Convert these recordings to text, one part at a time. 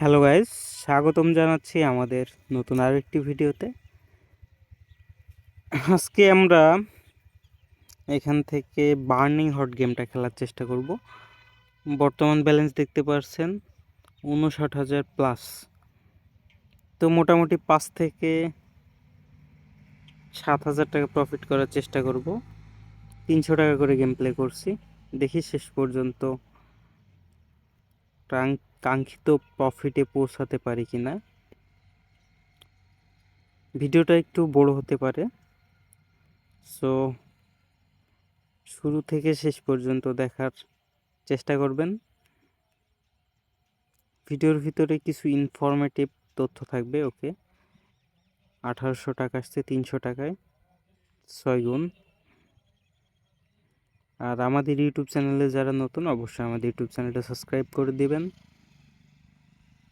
Hello guys, স্বাগতম জানাচ্ছি আমাদের নতুন আরেকটি ভিডিওতে। আজকে আমরা এখান থেকে বার্নিং হট গেমটা খেলার চেষ্টা করব। বর্তমান ব্যালেন্স দেখতে পাচ্ছেন উনষাট হাজার প্লাস। তো মোটামুটি পাঁচ থেকে সাত হাজার টাকা প্রফিট করার চেষ্টা করব। তিনশো টাকা করে গেম প্লে করছি। দেখি শেষ পর্যন্ত কাঙ্ক্ষিত প্রফিটে পৌঁছাতে পারি কি না? ভিডিওটা একটু বড় হতে পারে। সো শুরু থেকে শেষ পর্যন্ত দেখার চেষ্টা করবেন। ভিডিওর ভিতরে কিছু ইনফরমেটিভ তথ্য থাকবে ওকে আঠারোশো টাকা আসছে, তিনশো টাকায়, ছয় গুণ। আর আমাদের ইউটিউব চ্যানেলে যারা নতুন, অবশ্যই আমাদের ইউটিউব চ্যানেলটা সাবস্ক্রাইব করে দিবেন।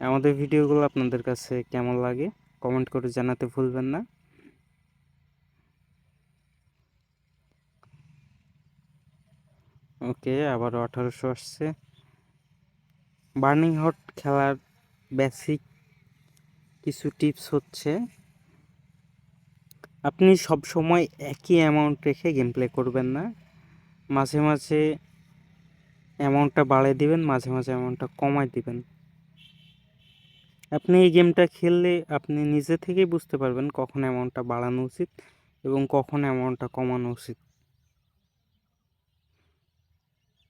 আমাদের ভিডিওগুলো আপনাদের কাছে কেমন লাগে, কমেন্ট করে জানাতে ভুলবেন না। ওকে আবার আঠারোশো আসছে। বার্নিং হট খেলার বেসিক কিছু টিপস হচ্ছে, আপনি সব সময় একই অ্যামাউন্ট রেখে গেম প্লে করবেন না। মাঝে মাঝে অ্যামাউন্টটা বাড়িয়ে দিবেন, মাঝে মাঝে অ্যামাউন্টটা কমায় দিবেন। আপনি এই গেমটা খেললে আপনি নিজে থেকেই বুঝতে পারবেন কখন অ্যামাউন্টটা বাড়ানো উচিত এবং কখন অ্যামাউন্টটা কমানো উচিত।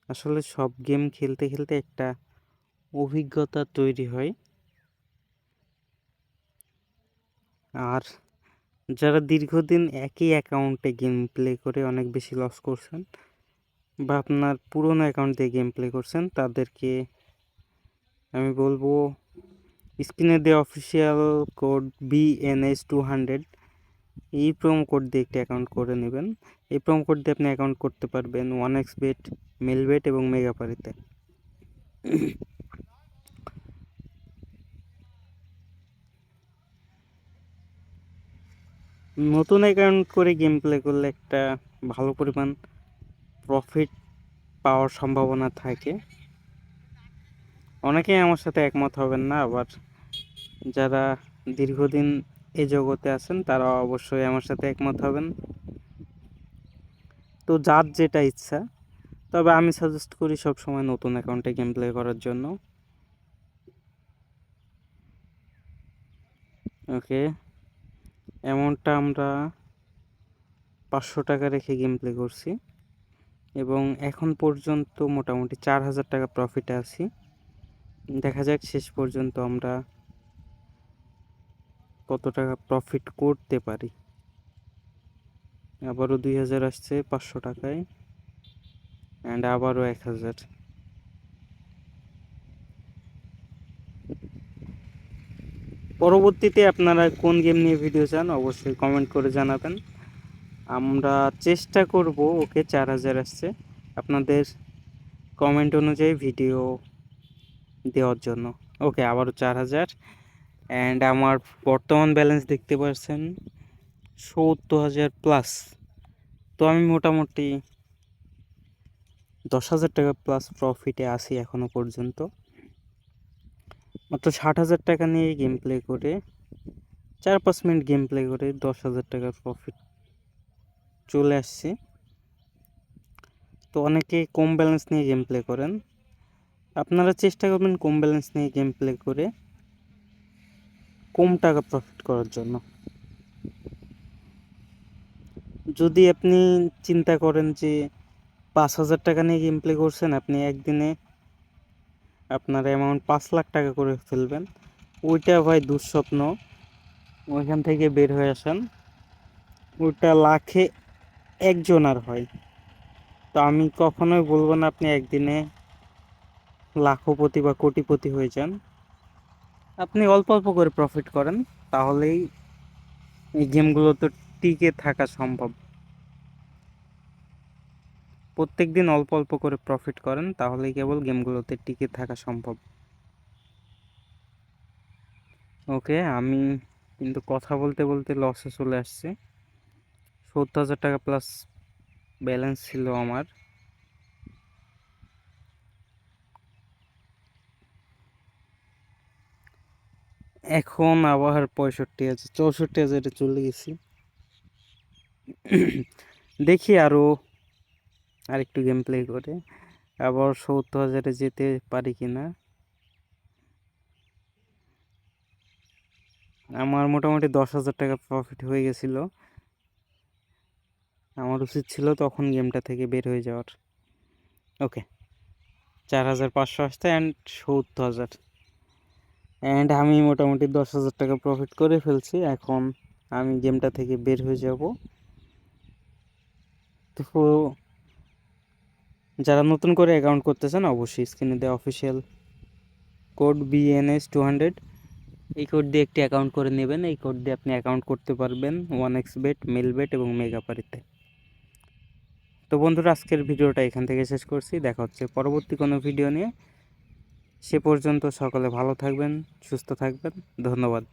আসলে সব গেম খেলতে খেলতে একটা অভিজ্ঞতা তৈরি হয়। আর যারা দীর্ঘদিন একই অ্যাকাউন্টে গেম প্লে করে অনেক বেশি লস করছেন বা আপনার পুরনো অ্যাকাউন্ট দিয়ে গেম প্লে করছেন, তাদেরকে আমি বলব স্ক্রিনে দেওয়া official code BNS two hundred এই প্রোমো কোড দিয়ে একটি অ্যাকাউন্ট করে নেবেন। এই প্রোমো কোড দিয়ে আপনি অ্যাকাউন্ট করতে পারবেন ওয়ান এক্স বেট মেলবেট এবং মেগাপারিতে নতুন অ্যাকাউন্ট করে গেম প্লে করলে একটা ভালো পরিমাণ প্রফিট পাওয়ার সম্ভাবনা থাকে। অনেকেই আমার সাথে একমত হবেন না আবার যারা দীর্ঘদিন এই জগতে আছেন, তারা অবশ্যই আমার সাথে একমত হবেন। তো যার যেটা ইচ্ছা, তবে আমি সাজেস্ট করি সব সময় নতুন অ্যাকাউন্টে গেম প্লে করার জন্য। ওকে অ্যামাউন্টটা আমরা পাঁচশো টাকা রেখে গেম প্লে করছি। এবং এখন পর্যন্ত মোটামুটি চার হাজার টাকা প্রফিটে আছি। দেখা যাক শেষ পর্যন্ত আমরা কত টাকা প্রফিট করতে পারি। আবারও দুই হাজার আসছে পাঁচশো টাকায় অ্যান্ড আবারও এক হাজার। পরবর্তীতে আপনারা কোন গেম নিয়ে ভিডিও চান অবশ্যই কমেন্ট করে জানাবেন। আমরা চেষ্টা করব, ওকে চার হাজার আসছে। আপনাদের কমেন্ট অনুযায়ী ভিডিও দেওয়ার জন্য। ওকে, আবারও চার হাজার। অ্যান্ড আমার বর্তমান ব্যালেন্স দেখতে পাচ্ছেন, সত্তর হাজার প্লাস তো আমি মোটামুটি দশ হাজার টাকা প্লাস প্রফিটে আসি এখনও পর্যন্ত। মাত্র ষাট হাজার টাকা নিয়ে গেম প্লে করে, চার পাঁচ মিনিট গেম প্লে করে দশ হাজার টাকার প্রফিট চলে আসছে। তো অনেকে কম ব্যালেন্স নিয়ে গেম প্লে করেন। আপনারা চেষ্টা করবেন কম ব্যালেন্স নিয়ে গেম প্লে করে কম টাকা প্রফিট করার জন্য। যদি আপনি চিন্তা করেন যে পাঁচ হাজার টাকা নিয়ে গেম প্লে করছেন, আপনি একদিনে আপনার অ্যামাউন্ট পাঁচ লাখ টাকা করে ফেলবেন। ওইটা ভাই দুঃস্বপ্ন। ওইখান থেকে বের হয়ে আসেন। ওইটা লাখে একজন আর হয়। তো আমি কখনোই বলব না আপনি একদিনে লাখপতি বা কোটিপতি হয়ে যান। আপনি অল্প অল্প করে প্রফিট করেন, তাহলেই এই গেমগুলোতে টিকে থাকা সম্ভব। প্রত্যেক দিন অল্প অল্প করে প্রফিট করেন, তাহলেই কেবল গেমগুলোতে টিকে থাকা সম্ভব। ওকে, আমি কিন্তু কথা বলতে বলতে লসে চলে আসছে। সত্তর হাজার টাকা প্লাস ব্যালেন্স ছিল আমার। এখন আবার পঁয়ষট্টি হাজার চৌষট্টি হাজারে চলে গেছি। দেখি আরও আরেকটু গেম প্লে করে, আবার সত্তর হাজারে যেতে পারি কি না আমার মোটামুটি দশ হাজার টাকা প্রফিট হয়ে গেছিল। আমার উচিত ছিল তখন গেমটা থেকে বের হয়ে যাওয়ার। ওকে চার হাজার পাঁচশো আসতে অ্যান্ড সত্তর হাজার। অ্যান্ড আমি মোটামুটি দশ হাজার টাকা প্রফিট করে ফেলছি, এখন আমি গেমটা থেকে বের হয়ে যাব। তো যারা নতুন করে অ্যাকাউন্ট করতে চান অবশ্যই স্ক্রিনে দেওয়া official code BNS two hundred এই কোড দিয়ে একটি অ্যাকাউন্ট করে নেবেন, এই কোড দিয়ে আপনি অ্যাকাউন্ট করতে পারবেন। One X bet mail bet এবং মেগাপারিতে তো বন্ধুরা, আজকের ভিডিওটা এখান থেকে শেষ করছি। দেখা হচ্ছে পরবর্তী কোনো ভিডিও নিয়ে। সে পর্যন্ত সকলে ভালো থাকবেন, সুস্থ থাকবেন। ধন্যবাদ।